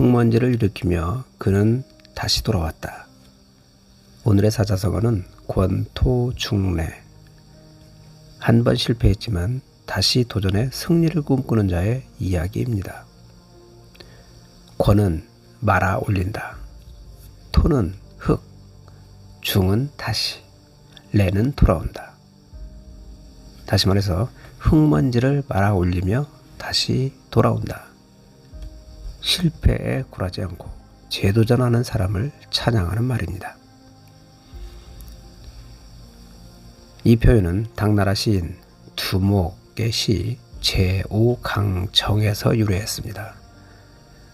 흙먼지를 일으키며 그는 다시 돌아왔다. 오늘의 사자성어는 권토중래. 한 번 실패했지만 다시 도전해 승리를 꿈꾸는 자의 이야기입니다. 권은 말아 올린다. 토는 흙, 중은 다시, 레는 돌아온다. 다시 말해서 흙먼지를 말아 올리며 다시 돌아온다. 실패에 굴하지 않고 재도전하는 사람을 찬양하는 말입니다. 이 표현은 당나라 시인 두목의 시 제5강정에서 유래했습니다.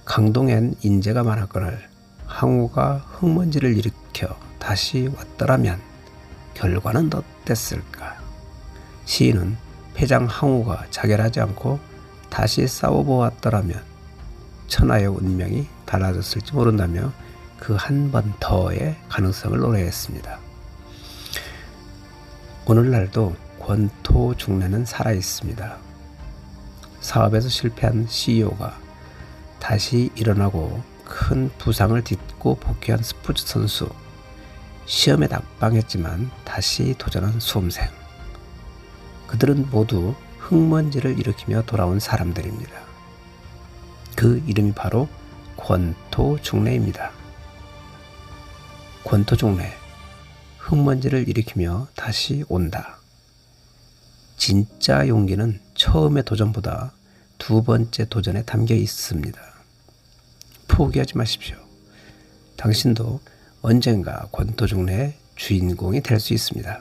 강동엔 인재가 많았거늘 항우가 흙먼지를 일으켜 다시 왔더라면 결과는 어땠을까? 시인은 패장 항우가 자결하지 않고 다시 싸워보았더라면 천하의 운명이 달라졌을지 모른다며 그 한 번 더의 가능성을 노래했습니다. 오늘날도 권토 중래는 살아 있습니다. 사업에서 실패한 CEO가 다시 일어나고 큰 부상을 딛고 복귀한 스포츠 선수, 시험에 낙방했지만 다시 도전한 수험생. 그들은 모두 흙먼지를 일으키며 돌아온 사람들입니다. 그 이름이 바로 권토중래입니다. 권토중래, 흙먼지를 일으키며 다시 온다. 진짜 용기는 처음의 도전보다 두 번째 도전에 담겨 있습니다. 포기하지 마십시오. 당신도 언젠가 권토중래의 주인공이 될 수 있습니다.